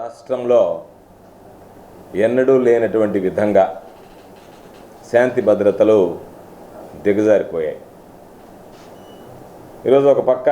రాష్ట్రంలో ఎన్నడూ లేనటువంటి విధంగా శాంతి భద్రతలు దిగజారిపోయాయి. ఈరోజు ఒక పక్క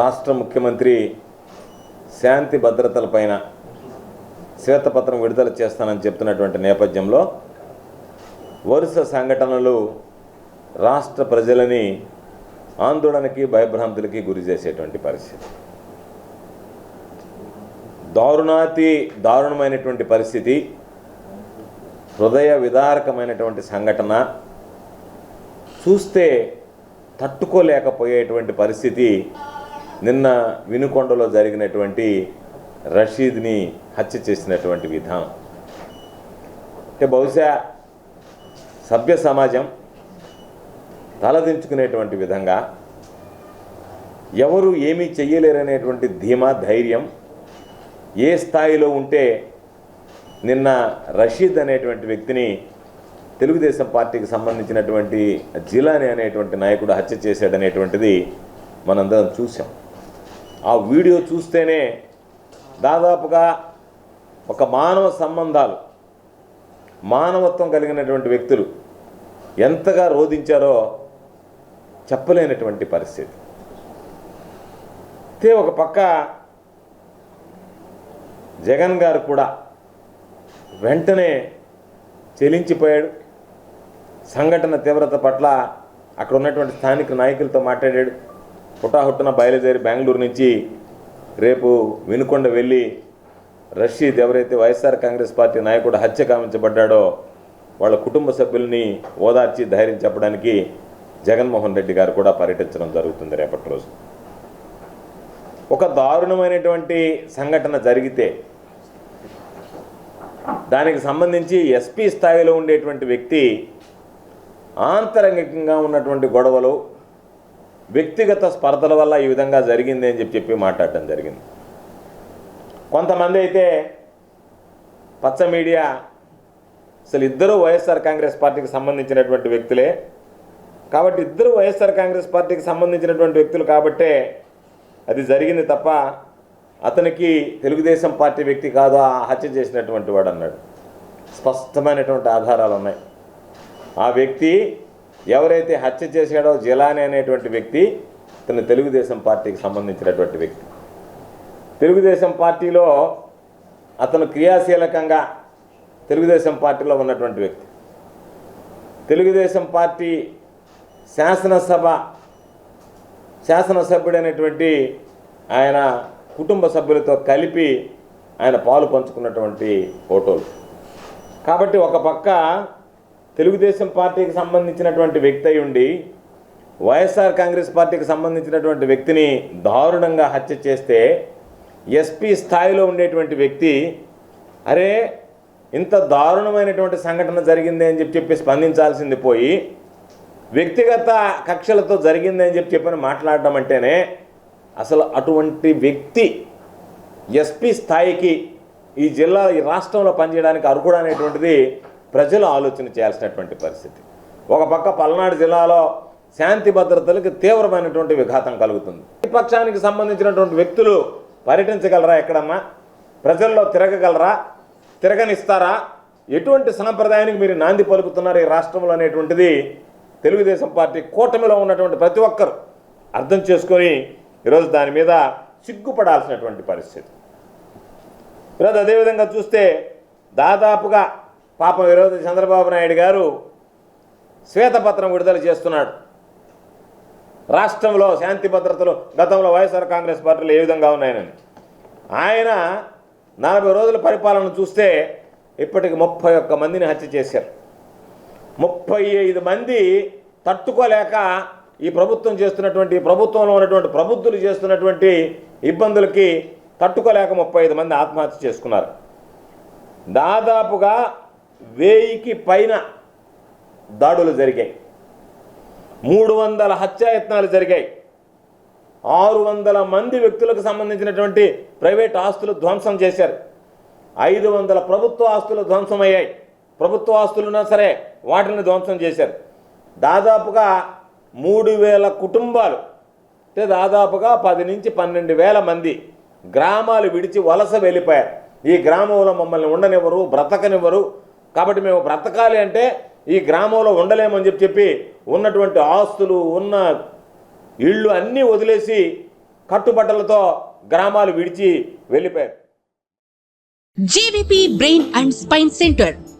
రాష్ట్ర ముఖ్యమంత్రి శాంతి భద్రతలపైన శ్వేతపత్రం విడుదల చేస్తానని చెప్తున్నటువంటి నేపథ్యంలో వరుస సంఘటనలు రాష్ట్ర ప్రజలని ఆందోళనకి భయభ్రాంతులకి గురి చేసేటువంటి పరిస్థితి. దారుణాతి దారుణమైనటువంటి పరిస్థితి హృదయ విదారకమైనటువంటి సంఘటన చూస్తే తట్టుకోలేకపోయేటువంటి పరిస్థితి నిన్న వినుకొండలో జరిగినటువంటి రషీద్ని హత్య చేసినటువంటి విధానం. అంటే బహుశా సభ్య సమాజం తలదించుకునేటువంటి విధంగా ఎవరు ఏమీ చెయ్యలేరనేటువంటి ధీమా ధైర్యం ఏ స్థాయిలో ఉంటే నిన్న రషీద్ అనేటువంటి వ్యక్తిని తెలుగుదేశం పార్టీకి సంబంధించినటువంటి జిలాని అనేటువంటి నాయకుడు హత్య చేశాడనేటువంటిది మనందరం చూసాం ఆ వీడియో చూస్తేనే దాదాపుగా ఒక మానవ సంబంధాలు మానవత్వం కలిగినటువంటి వ్యక్తులు ఎంతగా రోధించారో చెప్పలేనటువంటి పరిస్థితి. అయితే ఒక పక్క జగన్ గారు కూడా వెంటనే చెలించిపోయాడు. సంఘటన తీవ్రత పట్ల అక్కడ ఉన్నటువంటి స్థానిక నాయకులతో మాట్లాడాడు. హుటాహుట్టున బయలుదేరి బెంగళూరు నుంచి రేపు వినుకొండ వెళ్ళి రషీద్ ఎవరైతే వైఎస్ఆర్ కాంగ్రెస్ పార్టీ నాయకుడు హత్య కామించబడ్డాడో వాళ్ళ కుటుంబ సభ్యుల్ని ఓదార్చి ధైర్యం చెప్పడానికి జగన్మోహన్ రెడ్డి గారు కూడా పర్యటించడం జరుగుతుంది రేపటి రోజు. ఒక దారుణమైనటువంటి సంఘటన జరిగితే దానికి సంబంధించి ఎస్పీ స్థాయిలో ఉండేటువంటి వ్యక్తి ఆంతరంగికంగా ఉన్నటువంటి గొడవలు వ్యక్తిగత స్పర్ధల వల్ల ఈ విధంగా జరిగింది అని చెప్పి చెప్పి మాట్లాడటం జరిగింది. కొంతమంది అయితే పచ్చ మీడియా అసలు ఇద్దరు వైఎస్ఆర్ కాంగ్రెస్ పార్టీకి సంబంధించినటువంటి వ్యక్తులే. కాబట్టి ఇద్దరు వైఎస్ఆర్ కాంగ్రెస్ పార్టీకి సంబంధించినటువంటి వ్యక్తులు కాబట్టే అది జరిగింది తప్ప అతనికి తెలుగుదేశం పార్టీ వ్యక్తి కాదు ఆ హత్య చేసినటువంటి వాడు అన్నాడు. స్పష్టమైనటువంటి ఆధారాలు ఉన్నాయి. ఆ వ్యక్తి ఎవరైతే హత్య చేశాడో జిలాని అనేటువంటి వ్యక్తి తన తెలుగుదేశం పార్టీకి సంబంధించినటువంటి వ్యక్తి. తెలుగుదేశం పార్టీలో అతను క్రియాశీలకంగా తెలుగుదేశం పార్టీలో ఉన్నటువంటి వ్యక్తి. తెలుగుదేశం పార్టీ శాసనసభ శాసనసభ్యుడైనటువంటి ఆయన కుటుంబ సభ్యులతో కలిపి ఆయన పాలు పంచుకున్నటువంటి ఫోటోలు. కాబట్టి ఒక పక్క తెలుగుదేశం పార్టీకి సంబంధించినటువంటి వ్యక్తి అయి ఉండి వైఎస్ఆర్ కాంగ్రెస్ పార్టీకి సంబంధించినటువంటి వ్యక్తిని దారుణంగా హత్య చేస్తే ఎస్పీ స్థాయిలో ఉండేటువంటి వ్యక్తి అరే ఇంత దారుణమైనటువంటి సంఘటన జరిగింది అని చెప్పి చెప్పి స్పందించాల్సింది పోయి వ్యక్తిగత కక్షలతో జరిగిందని చెప్పి చెప్పని మాట్లాడడం అంటేనే అసలు అటువంటి వ్యక్తి ఎస్పీ స్థాయికి ఈ జిల్లా ఈ రాష్ట్రంలో పనిచేయడానికి అర్హుడు అనేటువంటిది ప్రజలు ఆలోచన చేయాల్సినటువంటి పరిస్థితి. ఒక పక్క పల్నాడు జిల్లాలో శాంతి భద్రతలకు తీవ్రమైనటువంటి విఘాతం కలుగుతుంది. విపక్షానికి సంబంధించినటువంటి వ్యక్తులు పర్యటించగలరా ఎక్కడన్నా ప్రజల్లో తిరగగలరా? తిరగనిస్తారా? ఎటువంటి సాంప్రదాయానికి మీరు నాంది పలుకుతున్నారు ఈ రాష్ట్రంలో అనేటువంటిది తెలుగుదేశం పార్టీ కూటమిలో ఉన్నటువంటి ప్రతి ఒక్కరు అర్థం చేసుకొని ఈరోజు దాని మీద సిగ్గుపడాల్సినటువంటి పరిస్థితి. ఈరోజు అదేవిధంగా చూస్తే దాదాపుగా పాపం ఈరోజు చంద్రబాబు నాయుడు గారు శ్వేతపత్రం విడుదల చేస్తున్నాడు. రాష్ట్రంలో శాంతి భద్రతలు గతంలో వైఎస్ఆర్ కాంగ్రెస్ పార్టీలు ఏ విధంగా ఉన్నాయని ఆయన నలభై రోజుల పరిపాలన చూస్తే ఇప్పటికి ముప్పై ఒక్క మందిని హత్య చేశారు. ముప్పై ఐదు మంది తట్టుకోలేక ఈ ప్రభుత్వం చేస్తున్నటువంటి ప్రభుత్వంలో ఉన్నటువంటి ప్రబుద్ధులు చేస్తున్నటువంటి ఇబ్బందులకి తట్టుకోలేక ముప్పై ఐదు మంది ఆత్మహత్య చేసుకున్నారు. దాదాపుగా వెయ్యికి పైన దాడులు జరిగాయి. మూడు వందల హత్యాయత్నాలు జరిగాయి. ఆరు వందల మంది వ్యక్తులకు సంబంధించినటువంటి ప్రైవేట్ ఆస్తులు ధ్వంసం చేశారు. ఐదు వందల ప్రభుత్వ ఆస్తులు ధ్వంసమయ్యాయి. ప్రభుత్వ ఆస్తులున్నా సరే వాటిని ధ్వంసం చేశారు. దాదాపుగా మూడు వేల కుటుంబాలు అంటే దాదాపుగా పది నుంచి పన్నెండు వేల మంది గ్రామాలు విడిచి వలస వెళ్ళిపోయారు. ఈ గ్రామంలో మమ్మల్ని ఉండనివ్వరు బ్రతకనివ్వరు. కాబట్టి మేము బ్రతకాలి అంటే ఈ గ్రామంలో ఉండలేమని చెప్పి చెప్పి ఉన్నటువంటి ఆస్తులు ఉన్న ఇళ్ళు అన్నీ వదిలేసి కట్టుబట్టలతో గ్రామాలు విడిచి వెళ్ళిపోయారు. JVP brain and spine centre